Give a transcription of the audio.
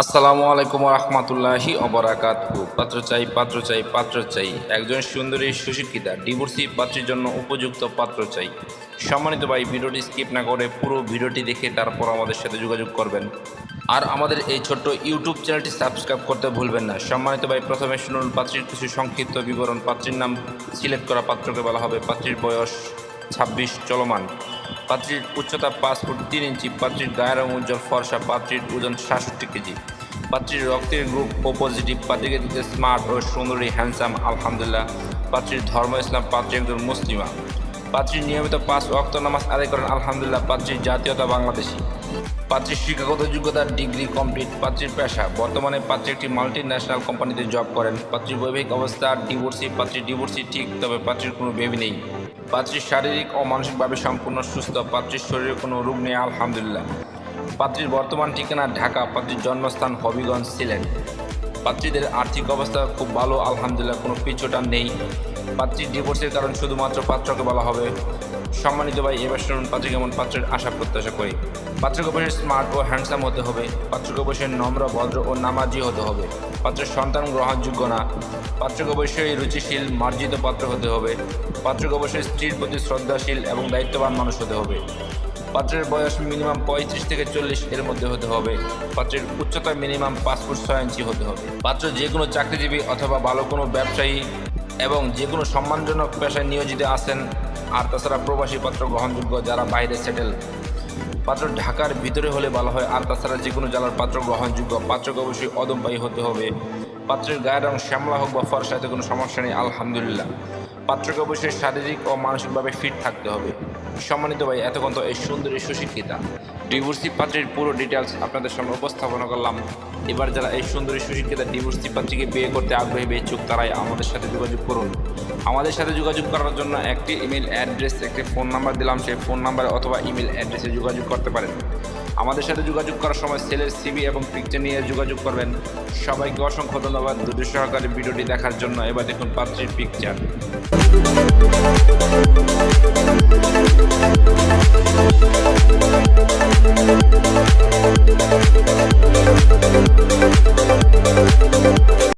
আসসালামু আলাইকুম রহমতুল্লাহি অবরাকাত পাত্র চাই পাত্র চাই পাত্র চাই। একজন সুন্দরী সুশিক্ষিতা, ডিভোর্সি পাত্রের জন্য উপযুক্ত পাত্র চাই। সম্মানিত ভাই, ভিডিওটি স্কিপ না করে পুরো ভিডিওটি দেখে তারপর আমাদের সাথে যোগাযোগ করবেন। আর আমাদের এই ছোট্ট ইউটিউব চ্যানেলটি সাবস্ক্রাইব করতে ভুলবেন না। সম্মানিত ভাই, প্রথমে শুনুন পাত্রীর কিছু সংক্ষিপ্ত বিবরণ। পাত্রীর নাম সিলেক্ট করা পাত্রকে বলা হবে। পাত্রীর বয়স ছাব্বিশ চলমান। পাত্রীর উচ্চতা পাঁচ ফুট তিন ইঞ্চি, পাত্রীর গায়ের রং উজ্জ্বল, ফর্সা, পাত্রীর ওজন সাতষট্টি কেজি। পাত্রীর রক্তের গ্রুপ ও পজিটিভ পাত্রীকে দিতে স্মার্ট ও সুন্দরী হ্যান্ডসাম আলহামদুলিল্লাহ। পাত্রীর ধর্ম ইসলাম, পাত্রী একজন মুসলিমা। পাত্রীর নিয়মিত পাঁচ অক্ত নামাজ আদায় করেন, আলহামদুলিল্লাহ, পাত্রীর জাতীয়তা বাংলাদেশি। পাত্রীর শিক্ষাগত যোগ্যতা, ডিগ্রি কমপ্লিট, পাত্রীর পেশা। বর্তমানে পাত্রী একটি মাল্টি ন্যাশনাল কোম্পানিতে জব করেন। পাত্রীর বৈবাহিক অবস্থা ডিভোর্সি পাত্রীর ডিভোর্সি ঠিক, তবে পাত্রীর কোনো বেবি নেই। পাত্রীর শারীরিক ও মানসিকভাবে সম্পূর্ণ সুস্থ, পাত্রীর শরীরে কোনো রোগ নেই, আলহামদুলিল্লাহ। পাত্রীর বর্তমান ঠিকানা ঢাকা, পাত্রীর জন্মস্থান হবিগঞ্জ, সিলেট। পাত্রীদের আর্থিক অবস্থা খুব ভালো, আলহামদুলিল্লাহ, কোনো পিছুটা নেই। পাত্রীর ডিভোর্সের কারণ শুধুমাত্র পাত্রকে বলা হবে। সম্মানিত ভাই, এবার শুনুন পাত্রী কেমন পাত্রের আশা প্রত্যাশা করি। পাত্রকে অবশ্যই স্মার্ট ও হ্যান্ডসাম হতে হবে। পাত্রকে অবশ্যই নম্র, ভদ্র ও নামাজি হতে হবে। পাত্রের সন্তান গ্রহণযোগ্য না। পাত্রকে অবশ্যই রুচিশীল, মার্জিত পাত্র হতে হবে। পাত্রকে অবশ্যই স্ত্রীর প্রতি শ্রদ্ধাশীল এবং দায়িত্ববান মানুষ হতে হবে। পাত্রের বয়স মিনিমাম পঁয়ত্রিশ থেকে চল্লিশ এর মধ্যে হতে হবে। পাত্রের উচ্চতা মিনিমাম পাঁচ ফুট ছয় ইঞ্চি হতে হবে। পাত্র যে কোনো চাকরিজীবী অথবা ভালো কোনো ব্যবসায়ী এবং যে কোনো সম্মানজনক পেশায় নিয়োজিত আছেন, আর তাছাড়া প্রবাসী পাত্র গ্রহণযোগ্য যারা বাইরে সেটেল। পাত্র ঢাকার ভিতরে হলে ভালো হয়, আর তাছাড়া যে কোনো জেলার পাত্র গ্রহণযোগ্য। পাত্রকে অবশ্যই অদম্পায়ী হতে হবে। পাত্রের গায়ের রং শ্যামলা হোক বা ফর্সা, এতে কোনো সমস্যা নেই, আলহামদুলিল্লাহ। পাত্রকে অবশ্যই শারীরিক ও মানসিকভাবে ফিট থাকতে হবে। সম্মানিত ভাই, এতক্ষণ তো এই সুন্দরী সুশিক্ষিতা। ডিভোর্সি পাত্রের পুরো ডিটেলস আপনাদের সামনে উপস্থাপনা করলাম। এবার যারা এই সুন্দরী সুশিক্ষিতা ডিভোর্সি পাত্রীকে বিয়ে করতে আগ্রহী বা ইচ্ছুক তারাই আমাদের সাথে যোগাযোগ করুন। আমাদের সাথে যোগাযোগ করার জন্য একটি ইমেল অ্যাড্রেস একটি ফোন নাম্বার দিলাম। সেই ফোন নাম্বারে অথবা ইমেল অ্যাড্রেসে যোগাযোগ করতে পারেন। আমাদের সাথে যোগাযোগ করার সময় সেলের সিবি এবং পিকচার নিয়ে যোগাযোগ করবেন। সবাইকে অসংখ্য ধন্যবাদ দুটি সহকারে ভিডিওটি দেখার জন্য। এবার দেখুন পাত্রীর পিকচার